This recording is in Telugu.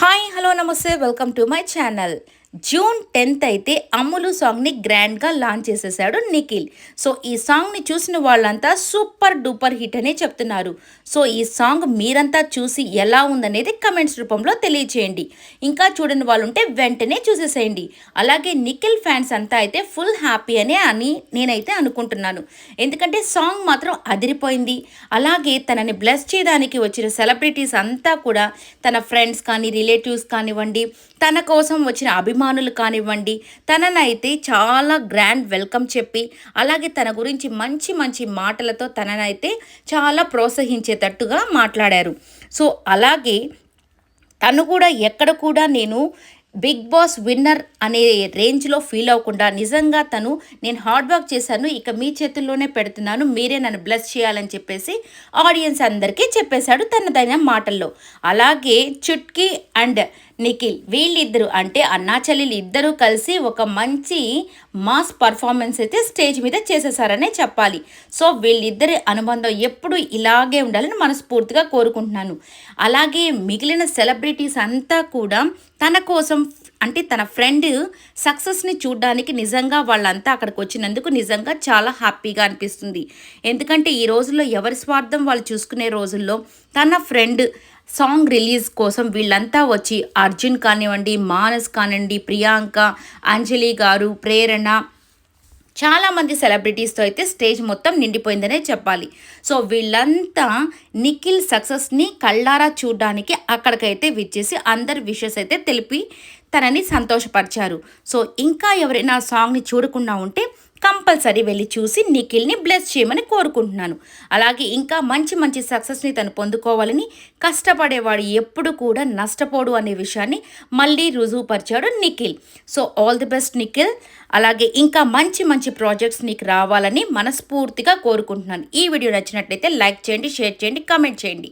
హాయ్ హలో నమస్తే welcome to my channel June tenth అయితే అమ్ములు సాంగ్ని గ్రాండ్గా లాంచ్ చేసేసాడు నిఖిల్. సో ఈ సాంగ్ని చూసిన వాళ్ళంతా సూపర్ డూపర్ హిట్ అనే చెప్తున్నారు. సో ఈ సాంగ్ మీరంతా చూసి ఎలా ఉందనేది కమెంట్స్ రూపంలో తెలియచేయండి. ఇంకా చూడని వాళ్ళు ఉంటే వెంటనే చూసేసేయండి. అలాగే నిఖిల్ ఫ్యాన్స్ అంతా అయితే ఫుల్ హ్యాపీ అనే అని నేనైతే అనుకుంటున్నాను. ఎందుకంటే సాంగ్ మాత్రం అదిరిపోయింది. అలాగే తనని బ్లెస్ చేయడానికి వచ్చిన సెలబ్రిటీస్ అంతా కూడా తన ఫ్రెండ్స్ కానీ రిలేటివ్స్ కానివ్వండి తన కోసం వచ్చిన అభిమానులు కానివ్వండి తననైతే చాలా గ్రాండ్ వెల్కమ్ చెప్పి అలాగే తన గురించి మంచి మంచి మాటలతో తననైతే చాలా ప్రోత్సహించేటట్టుగా మాట్లాడారు. సో అలాగే తను కూడా ఎక్కడ కూడా నేను బిగ్ బాస్ విన్నర్ అనే రేంజ్లో ఫీల్ అవ్వకుండా నిజంగా తను నేను హార్డ్ వర్క్ చేశాను ఇక మీ చేతుల్లోనే పెడుతున్నాను మీరే నన్ను బ్లెస్ చేయాలని చెప్పేసి ఆడియన్స్ అందరికీ చెప్పేశాడు తనదైన మాటల్లో. అలాగే చుట్కీ అండ్ నిఖిల్ వీళ్ళిద్దరు అంటే అన్నా చెల్లెలు ఇద్దరూ కలిసి ఒక మంచి మాస్ పర్ఫార్మెన్స్ అయితే స్టేజ్ మీద చేసేసారనే చెప్పాలి. సో వీళ్ళిద్దరి అనుబంధం ఎప్పుడు ఇలాగే ఉండాలని మనస్ఫూర్తిగా కోరుకుంటున్నాను. అలాగే మిగిలిన సెలబ్రిటీస్ అంతా కూడా తన కోసం అంటే తన ఫ్రెండ్ సక్సెస్ని చూడడానికి నిజంగా వాళ్ళంతా అక్కడికి వచ్చినందుకు నిజంగా చాలా హ్యాపీగా అనిపిస్తుంది. ఎందుకంటే ఈ రోజుల్లో ఎవరి స్వార్థం వాళ్ళు చూసుకునే రోజుల్లో తన ఫ్రెండ్ సాంగ్ రిలీజ్ కోసం వీళ్ళంతా వచ్చి అర్జున్ కానివ్వండి మానస్ కానివ్వండి ప్రియాంక అంజలి గారు ప్రేరణ చాలామంది సెలబ్రిటీస్తో అయితే స్టేజ్ మొత్తం నిండిపోయిందనే చెప్పాలి. సో వీళ్ళంతా నిఖిల్ సక్సెస్ని కళ్ళారా చూడడానికి అక్కడికైతే విచ్చేసి అందరి విషెస్ అయితే తెలిపి తనని సంతోషపరిచారు. సో ఇంకా ఎవరైనా సాంగ్ని చూడకుండా ఉంటే కంపల్సరీ వెళ్ళి చూసి నిఖిల్ని బ్లెస్ చేయమని కోరుకుంటున్నాను. అలాగే ఇంకా మంచి మంచి సక్సెస్ని తను పొందుకోవాలని కష్టపడేవాడు ఎప్పుడు కూడా నష్టపోడు అనే విషయాన్ని మళ్ళీ రుజువుపరిచాడు Nikhil. So all the best Nikhil. అలాగే ఇంకా మంచి మంచి ప్రాజెక్ట్స్ నీకు రావాలని మనస్ఫూర్తిగా కోరుకుంటున్నాను. ఈ వీడియో నచ్చినట్లయితే లైక్ చేయండి షేర్ చేయండి కామెంట్ చేయండి.